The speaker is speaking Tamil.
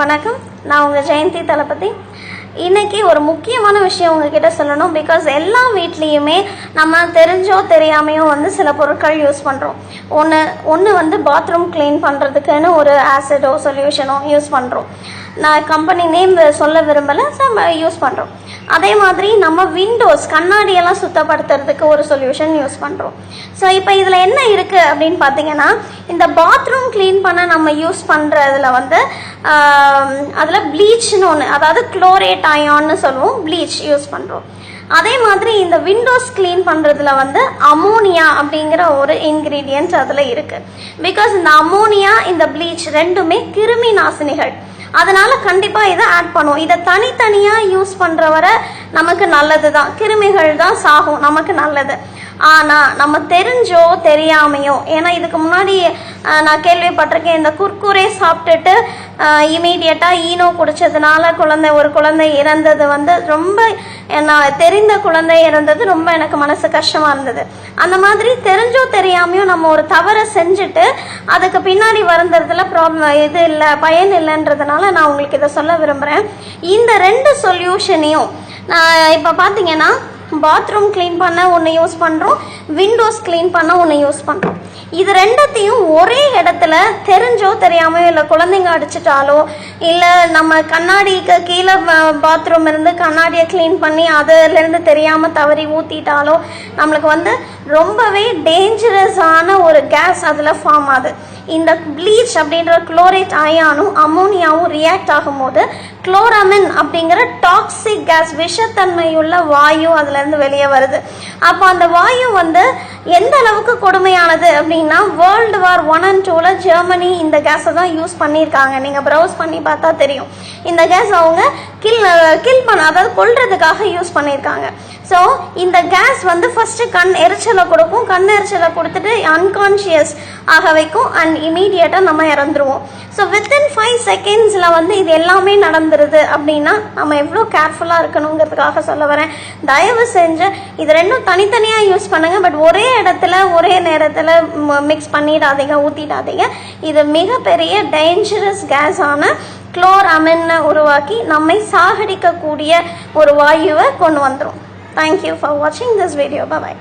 வணக்கம். நான் உங்கள் ஜெயந்தி தளபதி. இன்னைக்கு ஒரு முக்கியமான விஷயம் உங்ககிட்ட சொல்லணும். பிகாஸ் எல்லா வீட்லேயுமே நம்ம தெரிஞ்சோ தெரியாமையோ வந்து சில பொருட்கள் யூஸ் பண்ணுறோம் ஒன்று ஒன்று வந்து பாத்ரூம் க்ளீன் பண்ணுறதுக்குன்னு ஒரு ஆசிடோ சொல்யூஷனோ யூஸ் பண்ணுறோம் நான் கம்பெனி நேம் சொல்ல விரும்பலை நம்ம யூஸ் பண்ணுறோம் அதே மாதிரி நம்ம விண்டோஸ் கண்ணாடியெல்லாம் சுத்தப்படுத்துறதுக்கு ஒரு சொல்யூஷன் யூஸ் பண்ணுறோம் ஸோ இப்போ இதில் என்ன இருக்குது அப்படின்னு பார்த்தீங்கன்னா இந்த பாத்ரூம் க்ளீன் பண்ண நம்ம யூஸ் பண்ணுறதுல வந்து அதில் ப்ளீச்னு ஒன்று அதாவது குளோரேட் அயான்னு சொல்லுவோம் ப்ளீச் யூஸ் பண்ணுறோம் அதே மாதிரி இந்த விண்டோஸ் க்ளீன் பண்ணுறதுல வந்து அமோனியா அப்படிங்கிற ஒரு இன்க்ரீடியன்ட் அதில் இருக்குது பிகாஸ் இந்த அமோனியா இந்த ப்ளீச் ரெண்டுமே கிருமி நாசினிகள். அதனால் கண்டிப்பாக இதை ஆட் பண்ணுவோம். இதை தனித்தனியாக யூஸ் பண்ணுற வரை நமக்கு நல்லது தான் கிருமிகள் தான் சாகும் நமக்கு நல்லது. ஆனால் நம்ம தெரிஞ்சோ தெரியாமையோ ஏன்னா இதுக்கு முன்னாடி நான் கேள்விப்பட்டிருக்கேன் இந்த குர்குரே சாப்பிட்டுட்டு இமீடியட்டாக ஈனோ குடித்ததுனால குழந்தை ஒரு குழந்தை இறந்தது வந்து ரொம்ப நான் தெரிந்த குழந்தை இருந்தது ரொம்ப எனக்கு மனசு கஷ்டமாக இருந்தது. அந்த மாதிரி தெரிஞ்சோ தெரியாமையோ நம்ம ஒரு தவறை செஞ்சுட்டு அதுக்கு பின்னாடி வருந்ததுல ப்ராப்ளம் இது இல்லை பயன் இல்லைன்றதுனால நான் உங்களுக்கு இதை சொல்ல விரும்புகிறேன் இந்த ரெண்டு சொல்யூஷனையும் நான் இப்போ பார்த்தீங்கன்னா பாத்ரூம் க்ளீன் பண்ண ஒன்று யூஸ் பண்ணுறோம் விண்டோஸ் க்ளீன் பண்ண ஒன்று யூஸ் பண்ணுறோம் இது ரெண்டத்தையும் ஒரே இடத்துல தெரிஞ்சோ தெரியாமல் இல்லை குழந்தைங்க அடிச்சிட்டாலோ இல்லை நம்ம கண்ணாடிக்கு கீழே பாத்ரூம் இருந்து கண்ணாடியை க்ளீன் பண்ணி அதுலேருந்து தெரியாமல் தவறி ஊற்றிட்டாலோ நம்மளுக்கு வந்து ரொம்பவே டேஞ்சரஸான ஒரு கேஸ் அதில் ஃபார்ம் ஆகுது. இந்த ப்ளீச் அப்படின்ற குளோரேட் அயானும் அமோனியாவும் ரியாக்ட் ஆகும்போது குளோரமின் அப்படிங்கிற டாக்ஸிக் கேஸ் விஷத்தன்மையுள்ள வாயு அதுலேருந்து வெளியே வருது. அப்போ அந்த வாயு வந்து எந்த அளவுக்கு கொடுமையானது அப்படின்னா வேர்ல்டு வார் ஒன் அண்ட் டூவில் ஜெர்மனி இந்த கேஸை தான் யூஸ் பண்ணியிருக்காங்க. நீங்கள் ப்ரௌஸ் பண்ணி பார்த்தா தெரியும். இந்த கேஸ் அவங்க கில் கில் uh, பண்ண அதாவது கொள்றதுக்காக யூஸ் பண்ணியிருக்காங்க. ஸோ இந்த கேஸ் வந்து ஃபஸ்ட்டு கண் எரிச்சலை கொடுக்கும். கண் எரிச்சலை கொடுத்துட்டு அன்கான்ஷியஸ் ஆக வைக்கும். அண்ட் இமீடியட்டாக நம்ம இறந்துருவோம். ஸோ வித்தின் ஃபைவ் செகண்ட்ஸில் வந்து இது எல்லாமே நடந்துருது அப்படின்னா நம்ம எவ்வளோ கேர்ஃபுல்லாக இருக்கணுங்கிறதுக்காக சொல்ல வரேன். தயவு செஞ்சு இது ரெண்டும் தனித்தனியாக யூஸ் பண்ணுங்கள் பட் ஒரே இடத்துல ஒரே நேரத்தில் மிக்ஸ் பண்ணிடாதீங்க ஊற்றிடாதீங்க இது மிகப்பெரிய டேஞ்சரஸ் கேஸான குளோரமின்னை உருவாக்கி நம்மை சாகடிக்கக்கூடிய ஒரு வாயுவை கொண்டு வந்துடும் தேங்க்யூ ஃபார் வாட்சிங் திஸ் வீடியோ பாய்